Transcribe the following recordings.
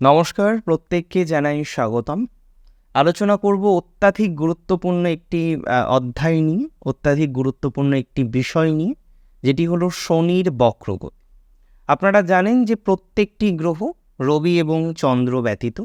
নমস্কার, প্রত্যেককে জানাই স্বাগতম। আলোচনা করব অত্যাধিক গুরুত্বপূর্ণ একটি অধ্যায় নিয়ে, অত্যাধিক গুরুত্বপূর্ণ একটি বিষয় নিয়ে, যেটি হলো শনির বক্রগতি। আপনারা জানেন যে প্রত্যেকটি গ্রহ রবি এবং চন্দ্র ব্যতীত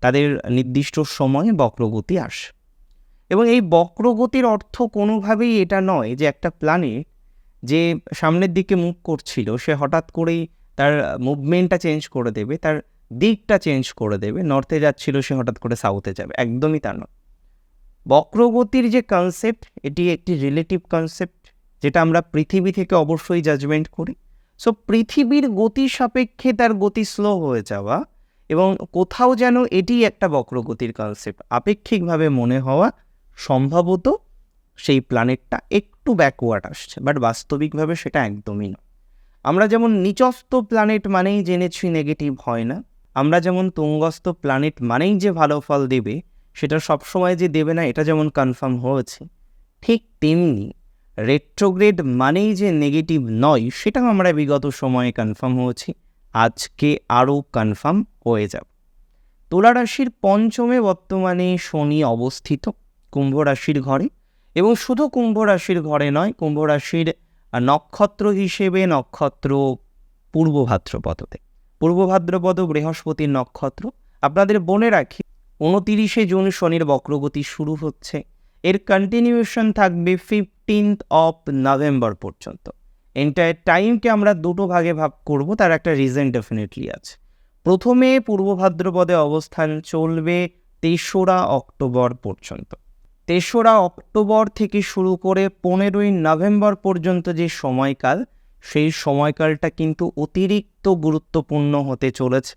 তাদের নির্দিষ্ট সময়ে বক্রগতি আসে। এবং এই বক্রগতির অর্থ কোনোভাবেই এটা নয় যে একটা প্ল্যানেট যে সামনের দিকে মুভ করছিল, সে হঠাৎ করেই তার মুভমেন্টটা চেঞ্জ করে দেবে, তার দিকটা চেঞ্জ করে দেবে নর্থে যাচ্ছিল সে হঠাৎ করে সাউথে যাবে, একদমই তা নয়। বক্রগতির যে কনসেপ্ট এটি একটি রিলেটিভ কনসেপ্ট যেটা আমরা পৃথিবী থেকে অবশ্যই জাজমেন্ট করি। সো পৃথিবীর গতি সাপেক্ষে তার গতি স্লো হয়ে যাওয়া এবং কোথাও যেন এটি একটা বক্রগতির কনসেপ্ট আপেক্ষিকভাবে মনে হওয়া সম্ভবত সেই প্ল্যানেটটা একটু ব্যাকওয়ার্ড আসছে বাট বাস্তবিকভাবে সেটা একদমই নয়। আমরা যেমন নিচস্থ প্ল্যানেট মানেই জেনেছি নেগেটিভ হয় না আমরা যেমন তুঙ্গস্থ প্ল্যানেট মানেই যে ভালো ফল দেবে, সেটা সবসময় যে দেবে না, এটা যেমন কনফার্ম হয়েছে। ঠিক তেমনি রেট্রোগ্রেড মানেই যে নেগেটিভ নয়, সেটাও আমরা বিগত সময়ে কনফার্ম হয়েছি। আজকে আরও কনফার্ম হয়ে যাব। তুলা রাশির পঞ্চমে বর্তমানে শনি অবস্থিত কুম্ভ রাশির ঘরে এবং শুধু কুম্ভ রাশির ঘরে নয়, কুম্ভ রাশির নক্ষত্র হিসেবে নক্ষত্র পূর্ব ভাদ্রপদতে পূর্ব ভাদ্রপদ বৃহস্পতির নক্ষত্র। আপনাদের বনে রাখি, উনতিরিশে জুন শনির বক্রগতি শুরু হচ্ছে। এর কন্টিনিউশন থাকবে ফিফটিন্থ অফ নভেম্বর পর্যন্ত। এন্টায়ার টাইমকে আমরা দুটো ভাগে ভাগ করব, তার একটা রিজন ডেফিনেটলি আছে। প্রথমে পূর্ব ভাদ্রপদে অবস্থান চলবে তেসরা অক্টোবর পর্যন্ত। তেসরা অক্টোবর থেকে শুরু করে পনেরোই নভেম্বর পর্যন্ত যে সময়কাল সেই সময়কালটা কিন্তু অতিরিক্ত গুরুত্বপূর্ণ হতে চলেছে।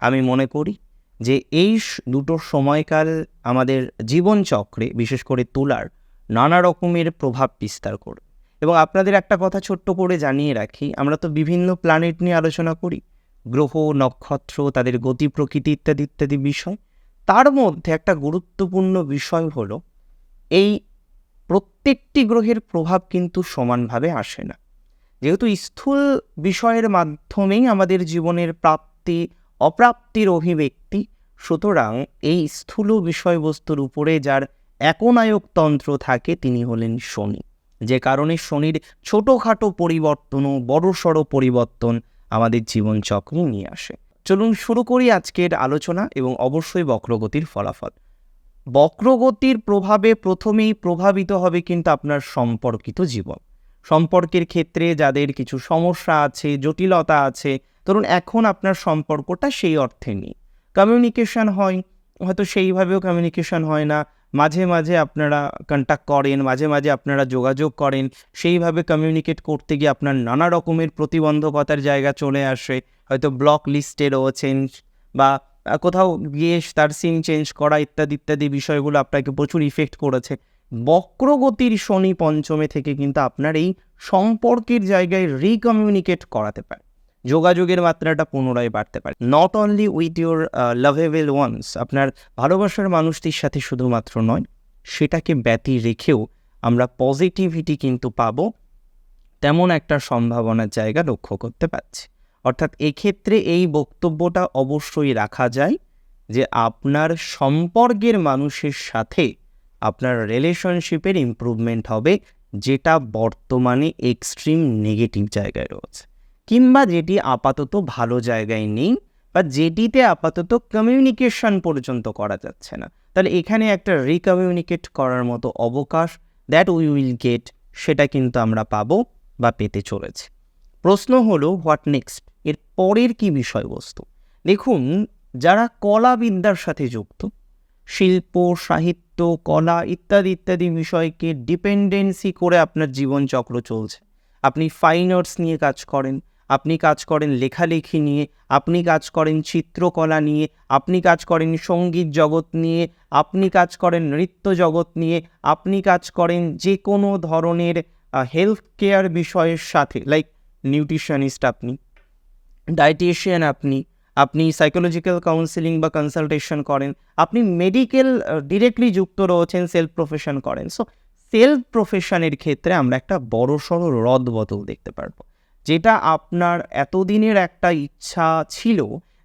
আমি মনে করি যে এই দুটো সময়কাল আমাদের জীবনচক্রে, বিশেষ করে তুলার, নানা রকমের প্রভাব বিস্তার করবে এবং আপনাদের একটা কথা ছোট্ট করে জানিয়ে রাখি, আমরা তো বিভিন্ন প্ল্যানেট নিয়ে আলোচনা করি। গ্রহ, নক্ষত্র, তাদের গতি, প্রকৃতি ইত্যাদি ইত্যাদি বিষয়। তার মধ্যে একটা গুরুত্বপূর্ণ বিষয় হলো, এই প্রত্যেকটি গ্রহের প্রভাব কিন্তু সমানভাবে আসে না। যেহেতু স্থূল বিষয়ের মাধ্যমেই আমাদের জীবনের প্রাপ্তি, অপ্রাপ্তির অভিব্যক্তি, সুতরাং এই স্থূল বিষয়বস্তুর উপরে যার একনায়কতন্ত্র থাকে, তিনি হলেন শনি। যে কারণে শনির ছোটোখাটো পরিবর্তনও, বড়সড় পরিবর্তন আমাদের জীবনচক্রে নিয়ে আসে। চলুন শুরু করি আজকের আলোচনা এবং অবশ্যই বক্রগতির ফলাফল। বক্রগতির প্রভাবে প্রথমেই প্রভাবিত হবে কিন্তু আপনার সম্পর্কিত জীবন। সম্পর্কের ক্ষেত্রে যাদের কিছু সমস্যা আছে, জটিলতা আছে, ধরুন এখন আপনার সম্পর্কটা সেই অর্থে নেই। কমিউনিকেশন হয়, হয়তো সেইভাবেও কমিউনিকেশন হয় না। মাঝে মাঝে আপনারা কন্ট্যাক্ট করেন, মাঝে মাঝে আপনারা যোগাযোগ করেন। সেইভাবে কমিউনিকেট করতে গিয়ে আপনার নানা রকমের প্রতিবন্ধকতার জায়গা চলে আসে। হয়তো ব্লক লিস্টে রয়েছেন বা কোথাও গিয়ে তার সিম চেঞ্জ করা ইত্যাদি ইত্যাদি বিষয়গুলো আপনাকে প্রচুর ইফেক্ট করেছে। বক্রগতির শনি পঞ্চমে থেকে কিন্তু আপনার এই সম্পর্কের জায়গায় রিকমিউনিকেট করাতে পারে। যোগাযোগের মাত্রাটা পুনরায় বাড়তে পারে। Not only with your lovable ones আপনার ভালোবাসার মানুষটির সাথে শুধুমাত্র নয়, সেটাকে ব্যতি রেখেও আমরা পজিটিভিটি কিন্তু পাব, তেমন একটা সম্ভাবনার জায়গা লক্ষ্য করতে পারছি। অর্থাৎ এক্ষেত্রে এই বক্তব্যটা অবশ্যই রাখা যায় যে আপনার সম্পর্কের মানুষের সাথে আপনার রিলেশনশিপের ইমপ্রুভমেন্ট হবে, যেটা বর্তমানে এক্সট্রিম নেগেটিভ জায়গায় রয়েছে। কিংবা যেটি আপাতত ভালো জায়গায় নেই বা যেটিতে আপাতত কমিউনিকেশন পর্যন্ত করা যাচ্ছে না। তাহলে এখানে একটা রিকমিউনিকেট করার মতো অবকাশ দ্যাট উই উইল গেট সেটা কিন্তু আমরা পাবো বা পেতে চলেছি। প্রশ্ন হলো হোয়াট নেক্সট এর পরের কি বিষয়বস্তু? দেখুন, যারা কলা বিদ্যার সাথে যুক্ত, শিল্প, সাহিত্য কলা ইত্যাদি ইত্যাদি বিষয়কে ডিপেন্ডেন্সি করে আপনার জীবনচক্র চলছে। আপনি ফাইন আর্টস নিয়ে কাজ করেন, আপনি কাজ করেন লেখালেখি নিয়ে, আপনি কাজ করেন চিত্রকলা নিয়ে, আপনি কাজ করেন সংগীত জগৎ নিয়ে, আপনি কাজ করেন নৃত্য জগৎ নিয়ে, আপনি কাজ করেন যে কোনো ধরনের হেলথ কেয়ার বিষয়ের সাথে লাইক নিউট্রিশনিস্ট আপনি ডায়েটিশিয়ান আপনি আপনি সাইকোলজিক্যাল কাউন্সিলিং বা কনসালটেশন করেন, আপনি মেডিকেল ডিরেক্টলি যুক্ত রয়েছেন সেলফ প্রফেশন করেন। সো সেলফ প্রফেশনের ক্ষেত্রে আমরা একটা বড় সড়ো রদ বদল দেখতে পারব। যেটা আপনার এতদিনের একটা ইচ্ছা ছিল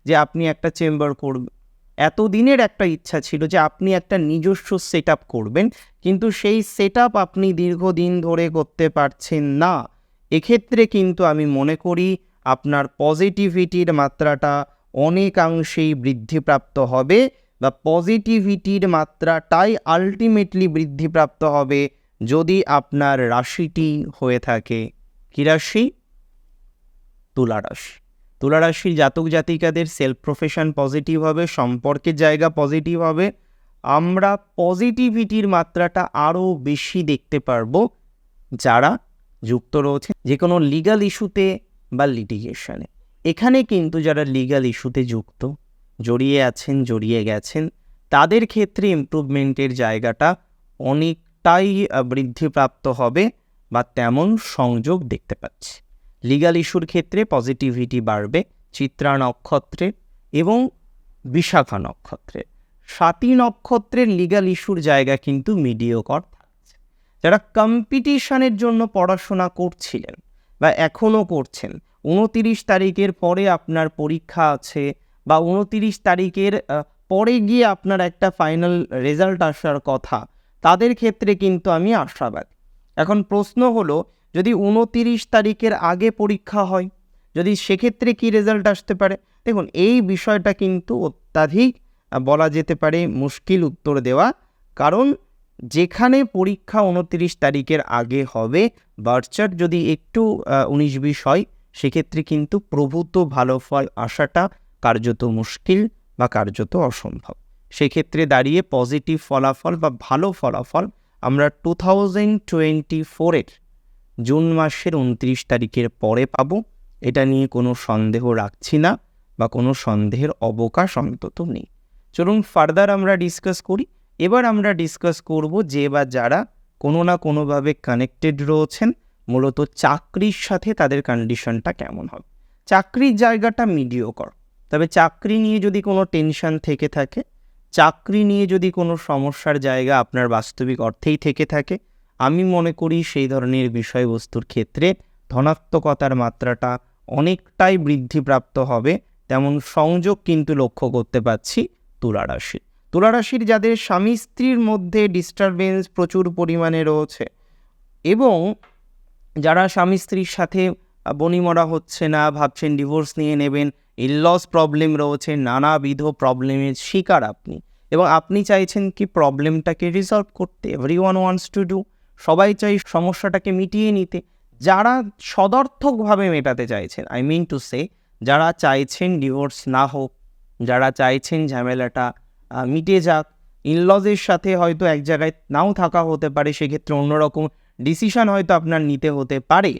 যে আপনি একটা চেম্বার করবেন। এতদিনের একটা ইচ্ছা ছিল যে আপনি একটা নিজস্ব সেট করবেন, কিন্তু সেই সেট আপনি দীর্ঘদিন ধরে করতে পারছেন না। এক্ষেত্রে কিন্তু আমি মনে করি আপনার পজিটিভিটির মাত্রাটা অনেকাংশেই বৃদ্ধিপ্রাপ্ত হবে বা পজিটিভিটির মাত্রাটাই আলটিমেটলি বৃদ্ধিপ্রাপ্ত হবে যদি আপনার রাশিটি হয়ে থাকে। কী রাশি? তুলা রাশি। তুলা রাশির জাতক জাতিকাদের সেলফ প্রফেশন পজিটিভ হবে, সম্পর্কের জায়গা পজিটিভ হবে। আমরা পজিটিভিটির মাত্রাটা আরও বেশি দেখতে পারব যারা যুক্ত রয়েছে যে কোনো লিগাল ইস্যুতে বা লিটিগেশনে এখানে কিন্তু যারা লিগাল ইস্যুতে যুক্ত, জড়িয়ে আছেন, জড়িয়ে গেছেন, তাদের ক্ষেত্রে ইমপ্রুভমেন্টের জায়গাটা অনেকটাই বৃদ্ধিপ্রাপ্ত হবে বা তেমন সংযোগ দেখতে পাচ্ছি। লিগাল ইস্যুর ক্ষেত্রে পজিটিভিটি বাড়বে, চিত্রা নক্ষত্রের এবং বিশাখা নক্ষত্রের সাতী নক্ষত্রের লিগাল ইস্যুর জায়গা কিন্তু মিডিয়কর থাকছে। যারা কম্পিটিশনের জন্য পড়াশোনা করছিলেন বা এখনও করছেন উনতিরিশ তারিখের পরে আপনার পরীক্ষা আছে বা উনতিরিশ তারিখের পরে গিয়ে আপনার একটা ফাইনাল রেজাল্ট আসার কথা, তাদের ক্ষেত্রে কিন্তু আমি আশাবাদী। এখন প্রশ্ন হলো, যদি উনতিরিশ তারিখের আগে পরীক্ষা হয়, যদি সেক্ষেত্রে কি রেজাল্ট আসতে পারে? দেখুন, এই বিষয়টা কিন্তু অত্যাধিক বলা যেতে পারে মুশকিল উত্তর দেওয়া, কারণ যেখানে পরীক্ষা উনতিরিশ তারিখের আগে হবে, বার্চার যদি একটু উনিশ বিশ হয় সেক্ষেত্রে কিন্তু প্রভূত ভালো ফল আসাটা কার্যত মুশকিল বা কার্যত অসম্ভব। সেক্ষেত্রে দাঁড়িয়ে পজিটিভ ফলাফল বা ভালো ফলাফল আমরা টু থাউজেন্ড টোয়েন্টি ফোরের জুন মাসের উনত্রিশ তারিখের পরে পাবো। এটা নিয়ে কোনো সন্দেহ রাখছি না বা কোনো সন্দেহের অবকাশ অন্তত নেই। চলুন ফার্দার আমরা ডিসকাস করি। এবার আমরা ডিসকাস করব যে বা যারা কোনো না কোনোভাবে কানেক্টেড রয়েছেন মূলত চাকরির সাথে তাদের কন্ডিশনটা কেমন হবে? চাকরির জায়গাটা মিডিওকর তবে চাকরি নিয়ে যদি কোনো টেনশন থেকে থাকে, চাকরি নিয়ে যদি কোনো সমস্যার জায়গা আপনার বাস্তবিক অর্থেই থেকে থাকে, আমি মনে করি সেই ধরনের বিষয়বস্তুর ক্ষেত্রে ধনাত্মকতার মাত্রাটা অনেকটাই বৃদ্ধিপ্রাপ্ত হবে। তেমন সংযোগ কিন্তু লক্ষ্য করতে পাচ্ছি তুলা রাশির তুলা রাশির যাদের স্বামী স্ত্রীর মধ্যে ডিস্টারবেন্স প্রচুর পরিমাণে রয়েছে এবং যারা স্বামী স্ত্রীর সাথে বনিমরা হচ্ছে না, ভাবছেন ডিভোর্স নিয়ে নেবেন ইললস প্রবলেম রয়েছে, নানাবিধ প্রবলেমের শিকার আপনি। এবং আপনি চাইছেন কি প্রবলেমটাকে রিসলভ করতে everyone wants to do সবাই চাই সমস্যাটাকে মিটিয়ে নিতে। যারা সদর্থকভাবে মেটাতে চাইছেন আই মিন টু সে যারা চাইছেন ডিভোর্স না হোক, যারা চাইছেন ঝামেলাটা মিটে যাক ইনলজের সাথে হয়তো এক জায়গায় নাও থাকা হতে পারে, সেক্ষেত্রে অন্যরকম ডিসিশন হয়তো আপনার নিতে হতে পারে,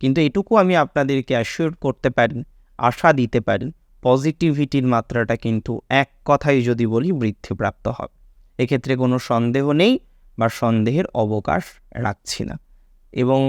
কিন্তু এটুকু আমি আপনাদেরকে অ্যাসিওর করতে পারি, আশা দিতে পারি পজিটিভিটির মাত্রাটা কিন্তু এক কথাই যদি বলি বৃদ্ধিপ্রাপ্ত হবে। এক্ষেত্রে কোনো সন্দেহ নেই বা সন্দেহের অবকাশ রাখছি না। এবং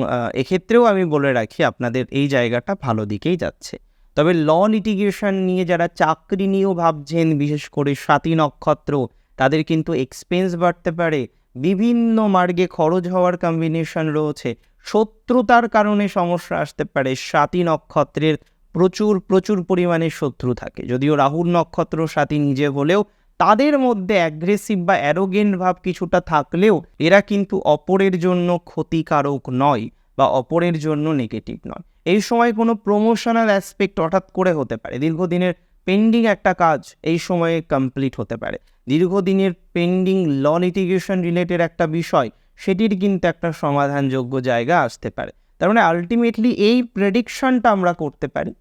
এক্ষেত্রেও আমি বলে রাখি আপনাদের এই জায়গাটা ভালো দিকেই যাচ্ছে। তবে ল লিটিগেশন নিয়ে যারা চাকরি নিয়েও ভাবছেন, বিশেষ করে সাতী নক্ষত্র, তাদের কিন্তু এক্সপেন্স বাড়তে পারে বিভিন্ন মার্গে খরচ হওয়ার কম্বিনেশন রয়েছে। শত্রুতার কারণে সমস্যা আসতে পারে। সাতী নক্ষত্রের প্রচুর প্রচুর পরিমাণে শত্রু থাকে। যদিও রাহুর নক্ষত্র সাথী নিজে হলেও তাদের মধ্যে অ্যাগ্রেসিভ বা অ্যারোগেন্ট ভাব কিছুটা থাকলেও এরা কিন্তু অপরের জন্য ক্ষতিকারক নয় বা অপরের জন্য নেগেটিভ নয়। এই সময় কোনো প্রমোশনাল অ্যাসপেক্ট হঠাৎ করে হতে পারে। দীর্ঘদিনের পেন্ডিং একটা কাজ এই সময়ে কমপ্লিট হতে পারে। দীর্ঘদিনের পেন্ডিং ল লিটিগেশন রিলেটেড একটা বিষয়, সেটির কিন্তু একটা সমাধানযোগ্য জায়গা আসতে পারে। তার মানে আলটিমেটলি এই প্রেডিকশনটা আমরা করতে পারি।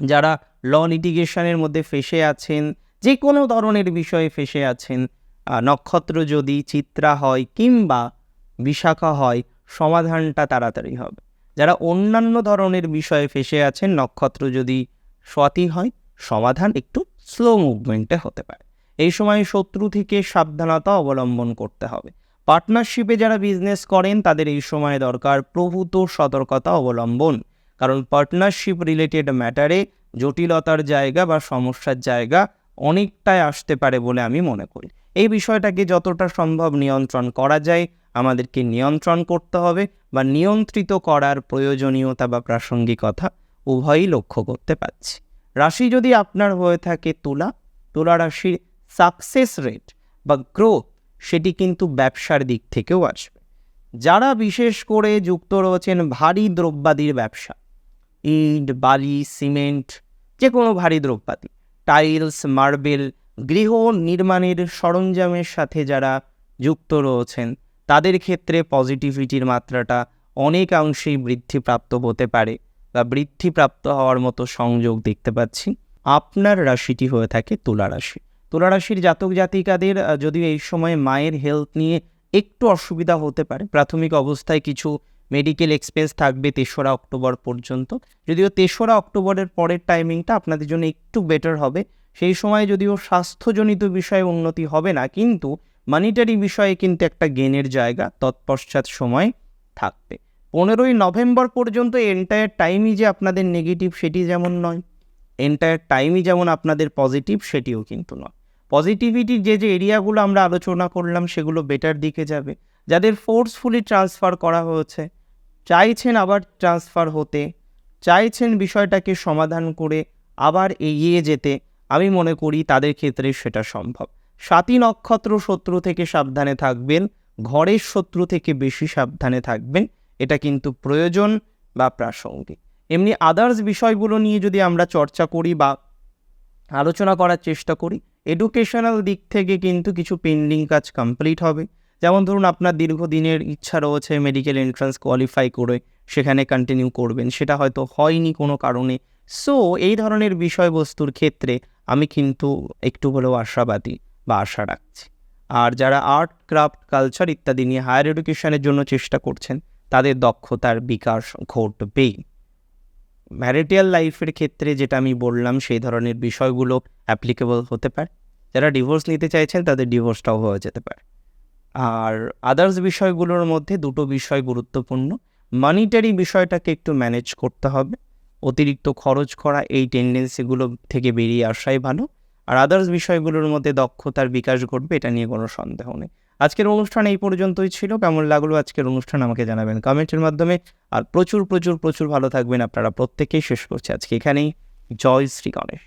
যারা ল লিটিগেশনের মধ্যে ফেসে আছেন যে কোনো ধরনের বিষয়ে ফেসে আছেন নক্ষত্র যদি চিত্রা হয় কিংবা বিশাখা হয়, সমাধানটা তাড়াতাড়ি হবে। যারা অন্যান্য ধরনের বিষয়ে ফেসে আছেন, নক্ষত্র যদি স্বাতি হয়, সমাধান একটু স্লো মুভমেন্টে হতে পারে। এই সময় শত্রু থেকে সাবধানতা অবলম্বন করতে হবে। পার্টনারশিপে যারা বিজনেস করেন, তাদের এই সময় দরকার প্রভূত সতর্কতা অবলম্বন। কারণ পার্টনারশিপ রিলেটেড ম্যাটারে জটিলতার জায়গা বা সমস্যার জায়গা অনেকটাই আসতে পারে বলে আমি মনে করি। এই বিষয়টাকে যতটা সম্ভব নিয়ন্ত্রণ করা যায়, আমাদেরকে নিয়ন্ত্রণ করতে হবে বা নিয়ন্ত্রিত করার প্রয়োজনীয়তা বা প্রাসঙ্গিকতা উভয়ই লক্ষ্য করতে পারছি। রাশি যদি আপনার হয়ে থাকে তুলা তুলা রাশির সাকসেস রেট বা গ্রোথ সেটি কিন্তু ব্যবসার দিক থেকেও আসবে। যারা বিশেষ করে যুক্ত রয়েছেন ভারী দ্রব্যাদির ব্যবসা, ইট, বালি, সিমেন্ট যে কোনো ভারী দ্রব্যাদি, টাইলস, মার্বেল, গৃহ নির্মাণের সরঞ্জামের সাথে যারা যুক্ত রয়েছেন, তাদের ক্ষেত্রে পজিটিভিটির মাত্রাটা অনেকাংশেই বৃদ্ধিপ্রাপ্ত হতে পারে বা বৃদ্ধিপ্রাপ্ত হওয়ার মতো সংযোগ দেখতে পাচ্ছি। আপনার রাশিটি হয়ে থাকে তুলা রাশি। তুলা রাশির জাতক জাতিকাদের যদিও এই সময় মায়ের হেলথ নিয়ে একটু অসুবিধা হতে পারে, প্রাথমিক অবস্থায় কিছু মেডিকেল এক্সপেন্স থাকবে তেসরা অক্টোবর পর্যন্ত। যদিও তেসরা অক্টোবরের পরের টাইমিংটা আপনাদের জন্য একটু বেটার হবে। সেই সময় যদিও স্বাস্থ্যজনিত বিষয়ে উন্নতি হবে না, কিন্তু মানিটারি বিষয়ে কিন্তু একটা গেনের জায়গা তৎপশ্চাৎ সময় থাকবে। পনেরোই নভেম্বর পর্যন্ত এন্টায়ার টাইমই যে আপনাদের নেগেটিভ সেটি যেমন নয় এন্টায়ার টাইমই যেমন আপনাদের পজিটিভ সেটিও কিন্তু নয়। পজিটিভিটির যে যে এরিয়াগুলো আমরা আলোচনা করলাম সেগুলো বেটার দিকে যাবে। যাদের ফোর্সফুলি ট্রান্সফার করা হয়েছে, চাইছেন আবার ট্রান্সফার হতে, চাইছেন বিষয়টাকে সমাধান করে আবার এগিয়ে যেতে, আমি মনে করি তাদের ক্ষেত্রে সেটা সম্ভব। সাতই নক্ষত্র শত্রু থেকে সাবধানে থাকবেন, ঘরের শত্রু থেকে বেশি সাবধানে থাকবেন, এটা কিন্তু প্রয়োজন বা প্রাসঙ্গিক। এমনি আদার্স বিষয়গুলো নিয়ে যদি আমরা চর্চা করি বা আলোচনা করার চেষ্টা করি এডুকেশনাল দিক থেকে কিন্তু কিছু পেন্ডিং কাজ কমপ্লিট হবে। যেমন ধরুন আপনার দীর্ঘদিনের ইচ্ছা রয়েছে মেডিকেল এন্ট্রান্স কোয়ালিফাই করে সেখানে কন্টিনিউ করবেন, সেটা হয়তো হয়নি কোনো কারণে। সো এই ধরনের বিষয়বস্তুর ক্ষেত্রে আমি কিন্তু একটু হলেও আশাবাদী বা আশা রাখছি। আর যারা আর্ট ক্রাফট কালচার ইত্যাদি নিয়ে হায়ার এডুকেশনের জন্য চেষ্টা করছেন, তাদের দক্ষতার বিকাশ ঘটবেই। ম্যারিটিয়াল লাইফের ক্ষেত্রে যেটা আমি বললাম, সেই ধরনের বিষয়গুলো অ্যাপ্লিকেবল হতে পারে। যারা ডিভোর্স নিতে চাইছেন, তাদের ডিভোর্সটাও হয়ে যেতে পারে। আর আদার্স বিষয়গুলোর মধ্যে দুটো বিষয় গুরুত্বপূর্ণ। মানিটারি বিষয়টাকে একটু ম্যানেজ করতে হবে। অতিরিক্ত খরচ করা, এই টেন্ডেন্সিগুলো থেকে বেরিয়ে আসাই ভালো। আর আদার্স বিষয়গুলোর মধ্যে দক্ষতার বিকাশ ঘটবে, এটা নিয়ে কোনো সন্দেহ নেই। আজকের অনুষ্ঠান এই পর্যন্তই ছিল। কেমন লাগল আজকের অনুষ্ঠান আমাকে জানাবেন কমেন্টের মাধ্যমে। আর প্রচুর প্রচুর প্রচুর ভালো থাকবেন। আপনারা প্রত্যেকেই শেষ করছে আজকে এখানেই। জয় শ্রী গণেশ।